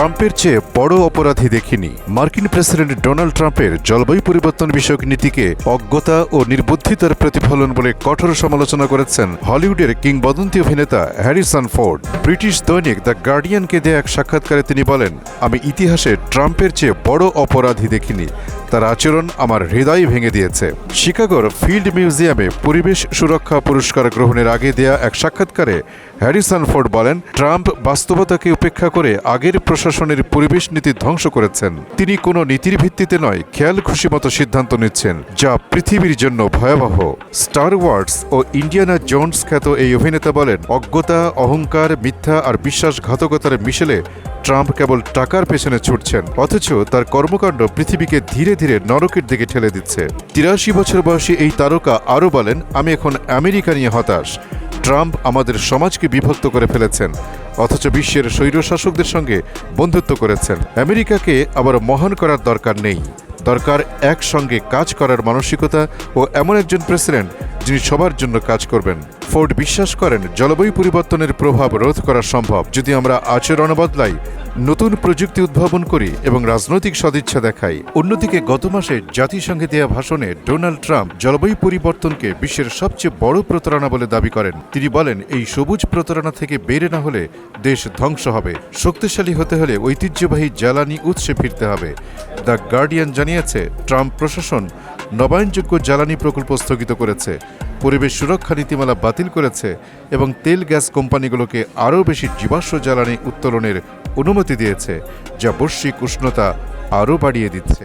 ট্রাম্পের চেয়ে বড় অপরাধী দেখিনি। মার্কিন প্রেসিডেন্ট ডোনাল্ড ট্রাম্পের জলবায়ু পরিবর্তন বিষয়ক নীতিকে অজ্ঞতা ও নির্বুদ্ধিতার প্রতিফলন বলে কঠোর সমালোচনা করেছেন হলিউডের কিংবদন্তি অভিনেতা হ্যারিসন ফোর্ড। ব্রিটিশ দৈনিক দ্য গার্ডিয়ানকে দেয়া এক সাক্ষাৎকারে তিনি বলেন, আমি ইতিহাসে ট্রাম্পের চেয়ে বড় অপরাধী দেখিনি। তার আচরণ আমার হৃদয় ভেঙে দিয়েছে। শিকাগোর ফিল্ড মিউজিয়ামে পরিবেশ সুরক্ষা পুরস্কার গ্রহণের আগে দেয়া এক সাক্ষাৎকারে হ্যারিসন ফোর্ড বলেন, ট্রাম্প বাস্তবতাকে উপেক্ষা করে আগের প্রশাসনের পরিবেশ নীতি ধ্বংস করেছেন। তিনি কোনো নীতির ভিত্তিতে নয়, খেয়াল খুশি মতো সিদ্ধান্ত নিচ্ছেন, যা পৃথিবীর জন্য ভয়াবহ। স্টার ওয়ার্ডস ও ইন্ডিয়ানা জোন্স খ্যাত এই অভিনেতা বলেন, অজ্ঞতা, অহংকার, মিথ্যা আর বিশ্বাসঘাতকতার মিশেলে ট্রাম্প কেবল টাকার পেছনে ছুটছেন, অথচ তার কর্মকাণ্ড পৃথিবীকে ধীরে ধীরে নরকের দিকে ঠেলে দিচ্ছে। তিরাশি বছর বয়সী এই তারকা আরও বলেন, আমি এখন আমেরিকা নিয়ে হতাশ। ট্রাম্প আমাদের সমাজকে বিভক্ত করে ফেলেছেন। অথচ বিশ্বের স্বৈরশাসকদের সঙ্গে বন্ধুত্ব করেছেন। আমেরিকাকে আবার মহান করার দরকার নেই। দরকার একসঙ্গে কাজ করার মানসিকতা ও এমন একজন প্রেসিডেন্ট যিনি সবার জন্য কাজ করবেন। ফোর্ড বিশ্বাস করেন, জলবায়ু পরিবর্তনের প্রভাব রোধ করা সম্ভব। যদি আমরা আচরণ বদলাই নতুন প্রযুক্তি উদ্ভাবন করি এবং রাজনৈতিক সদিচ্ছা দেখাই অন্যদিকে গত মাসে জাতিসংঘে দেয়া ভাষণে ডোনাল্ড ট্রাম্প জলবায়ু পরিবর্তনকে বিশ্বের সবচেয়ে বড় প্রতারণা বলে দাবি করেন। তিনি বলেন, এই সবুজ প্রতারণা থেকে বেরে না হলে দেশ ধ্বংস হবে। শক্তিশালী হতে হলে ঐতিহ্যবাহী জ্বালানি উৎসে ফিরতে হবে। দ্য গার্ডিয়ান জানিয়েছে, ট্রাম্প প্রশাসন নবায়নযোগ্য জ্বালানি প্রকল্প স্থগিত করেছে। পরিবেশ সুরক্ষা নীতিমালা বাতিল করেছে এবং তেল গ্যাস কোম্পানিগুলোকে আরও বেশি জীবাশ্ম জ্বালানি উত্তোলনের অনুমতি দিয়েছে যা বৈশ্বিক উষ্ণতা আরও বাড়িয়ে দিচ্ছে।